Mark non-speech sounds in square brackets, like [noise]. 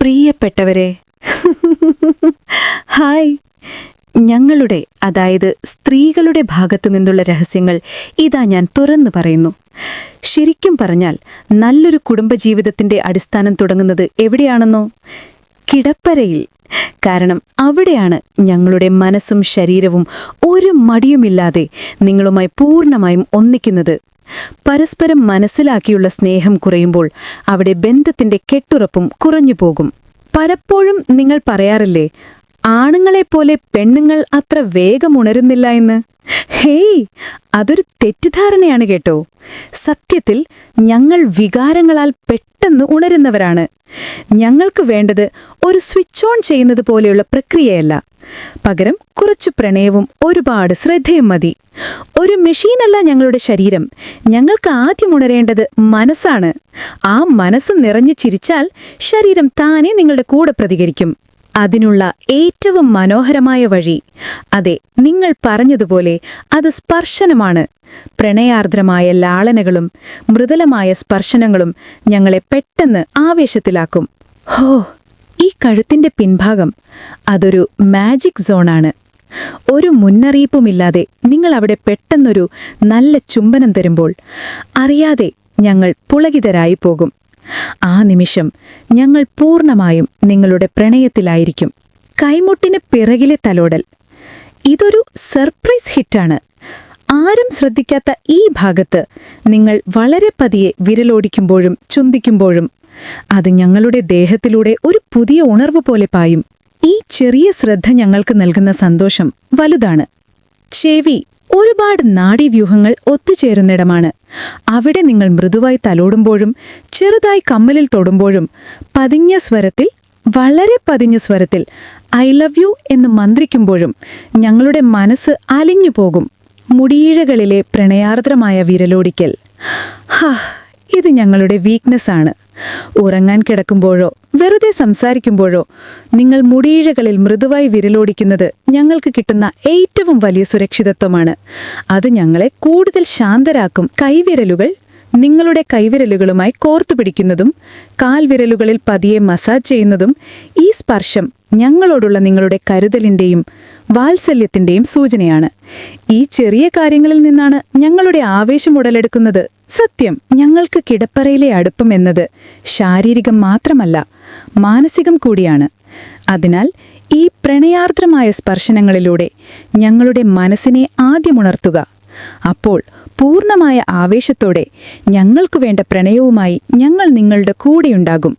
പ്രിയപ്പെട്ടവരെ. [laughs] ഹായ്. ഞങ്ങളുടെ അതായത് സ്ത്രീകളുടെ ഭാഗത്തു നിന്നുള്ള രഹസ്യങ്ങൾ ഇതാ ഞാൻ തുറന്നു പറയുന്നു. ശരിക്കും പറഞ്ഞാൽ നല്ലൊരു കുടുംബജീവിതത്തിന്റെ അടിസ്ഥാനം തുടങ്ങുന്നത് എവിടെയാണെന്നോ? കിടപ്പരയിൽ. കാരണം അവിടെയാണ് ഞങ്ങളുടെ മനസ്സും ശരീരവും ഒരു മടിയുമില്ലാതെ നിങ്ങളുമായി പൂർണമായും ഒന്നിക്കുന്നത്. പരസ്പരം മനസ്സിലാക്കിയുള്ള സ്നേഹം കുറയുമ്പോൾ അവിടെ ബന്ധത്തിന്റെ കെട്ടുറപ്പും കുറഞ്ഞുപോകും പലപ്പോഴും നിങ്ങൾ പറയാറില്ലേ ആണുങ്ങളെപ്പോലെ പെണ്ണുങ്ങൾ അത്ര വേഗം ഉണരുന്നില്ല എന്ന്? ഹേയ് അതൊരു തെറ്റിദ്ധാരണയാണ് കേട്ടോ. സത്യത്തിൽ ഞങ്ങൾ വികാരങ്ങളാൽ പെട്ടെന്ന് ഉണരുന്നവരാണ്. ഞങ്ങൾക്ക് വേണ്ടത് ഒരു സ്വിച്ച് ഓൺ ചെയ്യുന്നത് പോലെയുള്ള പ്രക്രിയയല്ല. പകരം കുറച്ച് പ്രണയവും ഒരുപാട് ശ്രദ്ധയും മതി. ഒരു മെഷീനല്ല ഞങ്ങളുടെ ശരീരം. ഞങ്ങൾക്ക് ആദ്യം ഉണരേണ്ടത് മനസ്സാണ്. ആ മനസ്സ് നിറഞ്ഞു ചിരിച്ചാൽ ശരീരം താനേ നിങ്ങളുടെ കൂടെ പ്രതികരിക്കും. അതിനുള്ള ഏറ്റവും മനോഹരമായ വഴി. അതെ നിങ്ങൾ പറഞ്ഞതുപോലെ അത് സ്പർശനമാണ്. പ്രണയാർദ്രമായ ലാളനകളും മൃദുലമായ സ്പർശനങ്ങളും ഞങ്ങളെ പെട്ടെന്ന് ആവേശത്തിലാക്കും. ഹോ ഈ കഴുത്തിന്റെ പിൻഭാഗം അതൊരു മാജിക് സോണാണ്. ഒരു മുന്നറിയിപ്പുമില്ലാതെ നിങ്ങൾ അവിടെ പെട്ടെന്നൊരു നല്ല ചുംബനം തരുമ്പോൾ അറിയാതെ ഞങ്ങൾ പുളകിതരായി പോകും. ആ നിമിഷം ഞങ്ങൾ പൂർണമായും നിങ്ങളുടെ പ്രണയത്തിലായിരിക്കും. കൈമുട്ടിന് പിറകിലെ തലോടൽ. ഇതൊരു സർപ്രൈസ് ഹിറ്റാണ്. ആരും ശ്രദ്ധിക്കാത്ത ഈ ഭാഗത്ത് നിങ്ങൾ വളരെ പതിയെ വിരലോടിക്കുമ്പോഴും ചുന്തിക്കുമ്പോഴും അത് ഞങ്ങളുടെ ദേഹത്തിലൂടെ ഒരു പുതിയ ഉണർവ് പോലെ പായും. ഈ ചെറിയ ശ്രദ്ധ ഞങ്ങൾക്ക് നൽകുന്ന സന്തോഷം വലുതാണ്. ചെവി ഒരുപാട് നാഡീവ്യൂഹങ്ങൾ ഒത്തുചേരുന്നിടമാണ്. അവിടെ നിങ്ങൾ മൃദുവായി തലോടുമ്പോഴും ചെറുതായി കമ്മലിൽ തൊടുമ്പോഴും പതിഞ്ഞ സ്വരത്തിൽ വളരെ പതിഞ്ഞ സ്വരത്തിൽ ഐ ലവ് യു എന്ന് മന്ത്രിക്കുമ്പോഴും ഞങ്ങളുടെ മനസ്സ് അലിഞ്ഞു പോകും മുടിയിഴകളിലെ പ്രണയാർദ്രമായ വിരലോടിക്കൽ. ഹാ ഇത് ഞങ്ങളുടെ വീക്ക്നെസ് ആണ്. ഉറങ്ങാൻ കിടക്കുമ്പോഴോ വെറുതെ സംസാരിക്കുമ്പോഴോ നിങ്ങൾ മുടിയിഴകളിൽ മൃദുവായി വിരലോടിക്കുന്നത് ഞങ്ങൾക്ക് കിട്ടുന്ന ഏറ്റവും വലിയ സുരക്ഷിതത്വമാണ്. അത് ഞങ്ങളെ കൂടുതൽ ശാന്തരാക്കും. കൈവിരലുകൾ നിങ്ങളുടെ കൈവിരലുകളുമായി കോർത്തു പിടിക്കുന്നതും കാൽവിരലുകളിൽ പതിയെ മസാജ് ചെയ്യുന്നതും ഈ സ്പർശം ഞങ്ങളോടുള്ള നിങ്ങളുടെ കരുതലിന്റെയും വാത്സല്യത്തിന്റെയും സൂചനയാണ്. ഈ ചെറിയ കാര്യങ്ങളിൽ നിന്നാണ് ഞങ്ങളുടെ ആവേശം ഉടലെടുക്കുന്നത്. സത്യം ഞങ്ങൾക്ക് കിടപ്പറയിലെ അടുപ്പം എന്നത് ശാരീരികം മാത്രമല്ല മാനസികം കൂടിയാണ്. അതിനാൽ ഈ പ്രണയാർദ്രമായ സ്പർശനങ്ങളിലൂടെ ഞങ്ങളുടെ മനസ്സിനെ ആദ്യമുണർത്തുക. അപ്പോൾ പൂർണമായ ആവേശത്തോടെ ഞങ്ങൾക്കു വേണ്ട പ്രണയവുമായി ഞങ്ങൾ നിങ്ങളുടെ കൂടെയുണ്ടാകും.